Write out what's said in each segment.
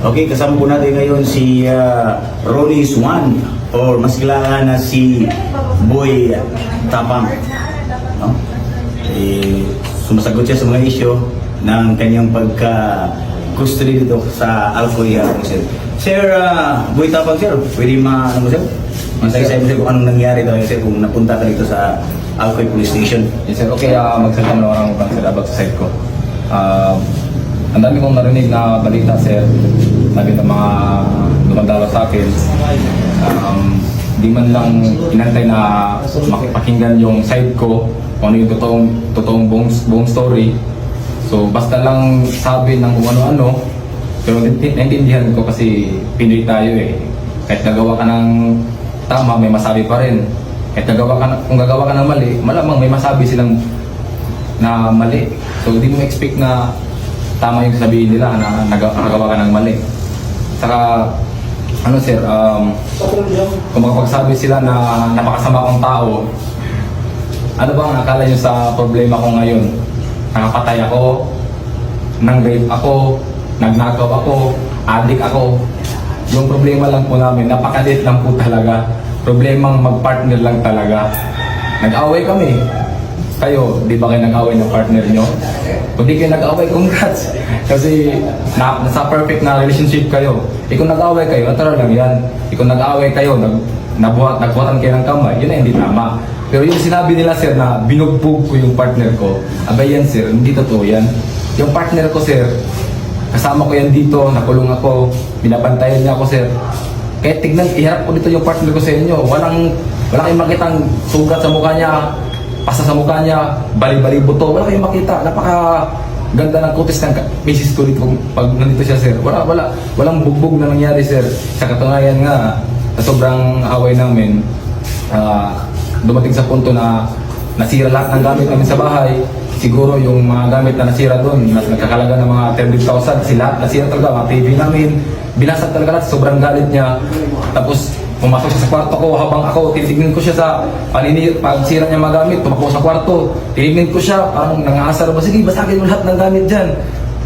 Okay, kasama po natin ngayon si uh, Ronnie Swan or mas kilala na si Boy Tapang. No? Eh, sumasagot siya sa mga isyo ng kanyang pagka custody dito sa Alcoy uh, sir. Sir, uh, Boy Tapang sir, pwede ma ano mo sir? Masaya mo sir kung anong nangyari daw sir kung napunta ka dito sa Alcoy Police Station. Yes sir, okay, uh, magsalita mo lang ako sir about sa side ko. Uh, ang dami kong narinig na balita sir, sabi ng mga dumadalo sa akin, um, di man lang inantay na makipakinggan yung side ko, ano yung totoong, totoong buong, buong story. So basta lang sabi ng kung ano-ano, pero nainti- naintindihan ko kasi Pinoy tayo eh. Kahit nagawa ka ng tama, may masabi pa rin. Kahit nagawa ka, kung gagawa ka ng mali, malamang may masabi silang na mali. So hindi mo expect na tama yung sabihin nila na naga- nagawa ka ng mali. Saka, ano sir, um, kung makapagsabi sila na napakasama kong tao, ano bang akala nyo sa problema ko ngayon? Nakapatay ako, nang rape ako, nagnakaw ako, adik ako. Yung problema lang po namin, napakalit lang po talaga. Problemang mag-partner lang talaga. Nag-away kami. Kayo, di ba kayo nag-away ng partner nyo? Kung di kayo nag-away, congrats. Kasi na, nasa perfect na relationship kayo. Eh kung nag-away kayo, natural lang yan. Eh kung nag-away kayo, nag, nabuhat, nagbuhatan kayo ng kamay, yun ay hindi tama. Pero yung sinabi nila sir na binugbog ko yung partner ko, abay yan sir, hindi totoo yan. Yung partner ko sir, kasama ko yan dito, nakulong ako, binabantayan niya ako sir. Kaya tignan, iharap ko dito yung partner ko sa inyo. Walang, wala kayong makitang sugat sa mukha niya, pasa sa mukha niya, bali-bali buto. Wala kayong makita. Napaka ganda ng kutis ng misis ko dito pag nandito siya sir. Wala, wala, walang bugbog na nangyari sir. Sa katunayan nga, sa sobrang away namin, ah, dumating sa punto na nasira lahat ng gamit namin sa bahay. Siguro yung mga gamit na nasira doon, na nagkakalaga ng mga 30,000, sila nasira talaga, mga TV namin, binasag talaga lahat, sobrang galit niya. Tapos pumasok siya sa kwarto ko habang ako titignan ko siya sa panini, pagsira niya mga gamit, tumakbo sa kwarto, tinignan ko siya, parang nangaasar ba, sige, basagin mo lahat ng gamit dyan.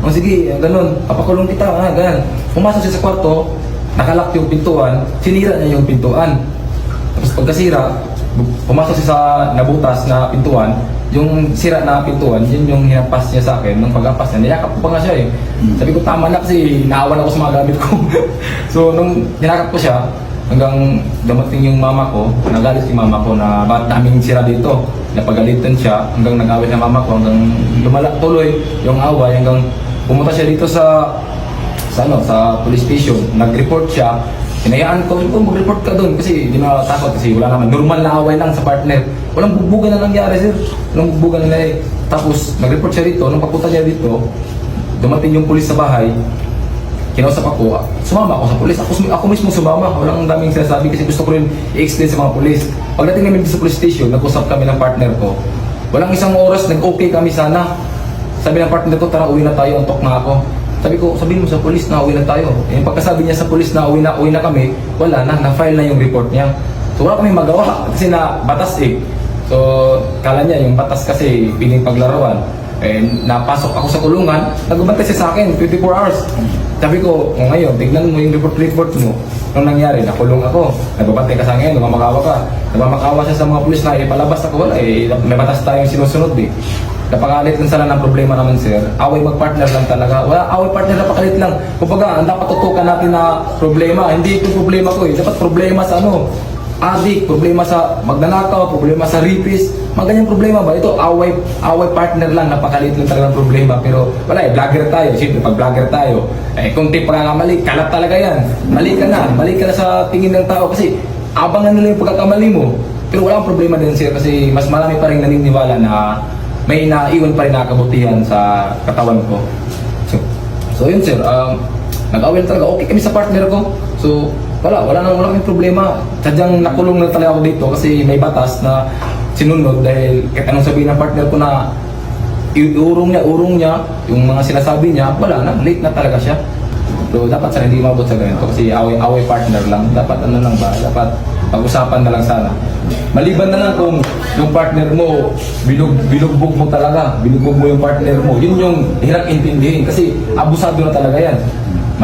O sige, ganun, papakulong kita, ah, ganun. Pumasok siya sa kwarto, nakalak yung pintuan, sinira niya yung pintuan. Tapos pagkasira, pumasok siya sa nabutas na pintuan, yung sira na pintuan, yun yung hinampas niya sa akin. Nung pag-ampas niya, niyakap ko pa nga siya eh. Sabi ko, tama na kasi naawan ako sa mga gamit ko. so, nung niyakap ko siya, hanggang dumating yung mama ko, nagalit si mama ko na ba't daming sira dito. Napagalitan siya, hanggang nag-away sa mama ko, hanggang lumala tuloy yung away, hanggang pumunta siya dito sa sa ano, sa police station, nag-report siya, hinayaan ko, ko mag-report ka doon kasi di na takot kasi wala naman, normal na away lang sa partner. Walang bugbugan na nangyari sir, walang bugbugan na nangyari. Tapos, nag-report siya dito, nung papunta niya dito, dumating yung police sa bahay, kinausap ako, sumama ako sa pulis. Ako, ako mismo sumama. Walang daming sinasabi kasi gusto ko rin i-explain sa mga pulis. Pagdating namin sa police station, nag-usap kami ng partner ko. Walang isang oras, nag-okay kami sana. Sabi ng partner ko, tara uwi na tayo, antok na ako. Sabi ko, sabihin mo sa pulis na uwi na tayo. Eh, pagkasabi niya sa pulis na uwi na, uwi na kami, wala na, na-file na yung report niya. So wala kami magawa kasi na batas eh. So, kala niya yung batas kasi piling paglarawan. Eh, napasok ako sa kulungan, nagbabantay siya sa akin, 24 hours. Sabi ko, kung ngayon, tignan mo yung report-report mo. Nung nangyari, nakulong ako, nagbabantay ka sa akin, namamakawa ka. Namamakawa siya sa mga pulis na ipalabas ako, wala eh, may batas tayong sinusunod eh. Napakalit lang sana ng problema naman sir. Away mag-partner lang talaga. Wala, away partner napakalit lang. Kumbaga, ang dapat tutukan natin na problema. Hindi ito problema ko eh. Dapat problema sa ano, adik, problema sa magnanakaw, problema sa rapist, mga ganyang problema ba? Ito, away, away partner lang, napakaliit lang talaga ng problema. Pero wala eh, vlogger tayo. Siyempre, pag vlogger tayo, eh, kung di pagkakamali, kalat talaga yan. Mali ka na, mali ka na sa tingin ng tao kasi abangan nila yung pagkakamali mo. Pero wala akong problema din sir kasi mas marami pa rin naniniwala na may naiwan pa rin na kabutihan sa katawan ko. So, so yun sir, um, nag-away na talaga. Okay kami sa partner ko. So, wala, wala nang wala problema. Sadyang nakulong na talaga ako dito kasi may batas na sinunod dahil kahit anong sabihin ng partner ko na i- urong niya, urong niya, yung mga sinasabi niya, wala na, late na talaga siya. So, dapat sana hindi mabot sa ganito kasi away-away partner lang. Dapat ano lang ba, dapat pag-usapan na lang sana. Maliban na lang kung yung partner mo, bilug, bilugbog mo talaga, bilugbog mo yung partner mo, yun yung hirap intindihin kasi abusado na talaga yan.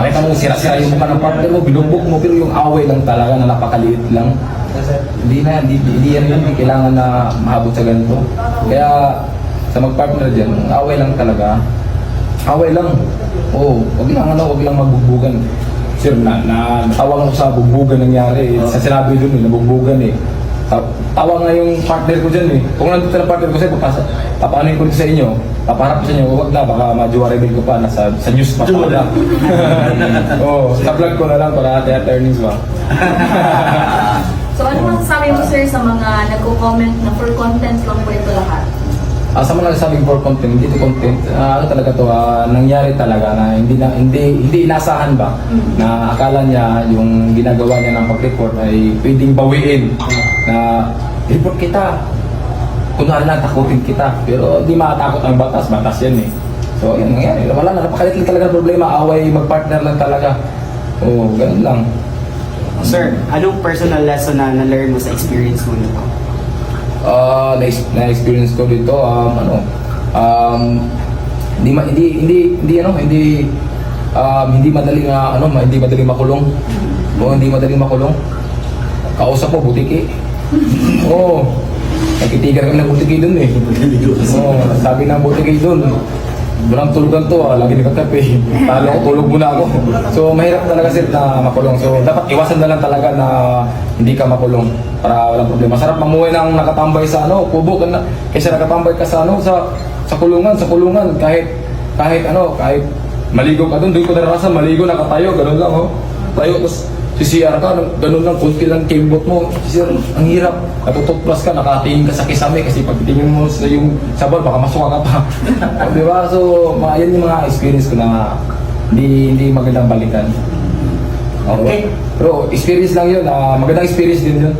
Makita mo sira-sira yung mukha ng partner mo, binubok mo, pero yung away lang talaga na napakaliit lang. Hindi na, hindi, hindi yan yun, hindi kailangan na mahabot sa ganito. Kaya sa magpartner dyan, away lang talaga. Away lang. Oo, wag lang ano, wag lang magbugbugan. Sir, na, na natawag ako sa bugbugan nangyari. Sa sinabi doon, eh, eh. Ta- Tawa nga yung partner ko dyan eh. Kung nandito na partner ko sa'yo, papasa, papaanoin ko rin sa inyo. Papaharap ko sa inyo, wag na, baka ma-juwaribin ko pa, nasa sa news pa pala. Oo, sa vlog ko na lang para kaya earnings ba. So ano masasabi mo sir sa mga nagko-comment na for content lang po ito lahat? Ah, sa mga nagsabing for content, hindi to content, ah, ano talaga to, ah, nangyari talaga na hindi na hindi hindi inasahan ba na akala niya yung ginagawa niya ng pag-report ay pwedeng bawiin na report kita. Kunwari lang takutin kita, pero di makatakot ang batas, batas yan eh. So, yun nangyari. Wala na, napakalit lang talaga problema, away, mag-partner lang talaga. Oo, ganun lang. Sir, anong personal lesson na na-learn mo sa experience mo nito? Ah, na, na-experience ko dito, um, ano, um, hindi, hindi, hindi, hindi, ano, hindi, um, hindi madali na, ano, ma- hindi madali makulong. O, hindi madali makulong. Kausap mo, butiki. Oo. Nagkitigan kami ng butiki dun eh. Oo, sabi ng butiki dun, Walang tulugan to, ah. lagi nagkakape. Talo ko, tulog muna ako. So, mahirap talaga sir na makulong. So, dapat iwasan na lang talaga na hindi ka makulong para walang problema. Sarap mamuhay ng nakatambay sa ano, kubo ka na, kaysa nakatambay ka sa ano, sa, sa kulungan, sa kulungan, kahit, kahit ano, kahit maligo ka doon, doon ko naranasan, maligo, nakatayo, ganun lang, oh. Tayo, tapos CCR ka, ganun lang, kunti lang kimbot mo. CCR, ang hirap. Natututplas ka, nakatingin ka sa kisame kasi pag tingin mo sa yung sabon, baka masuka ka pa. Di ba? So, mga, yan yung mga experience ko na hindi, hindi magandang balikan. Okay. Pero experience lang yun. ah, magandang experience din yun.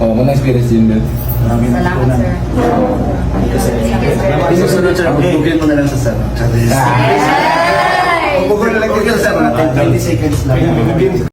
Oh, magandang experience din yun. Maraming Salamat sir. Sige sir. Yung susunod sir, bugugin mo na lang sa sir. Ay! Bugugin na lang sa sir, mga 20 seconds lang.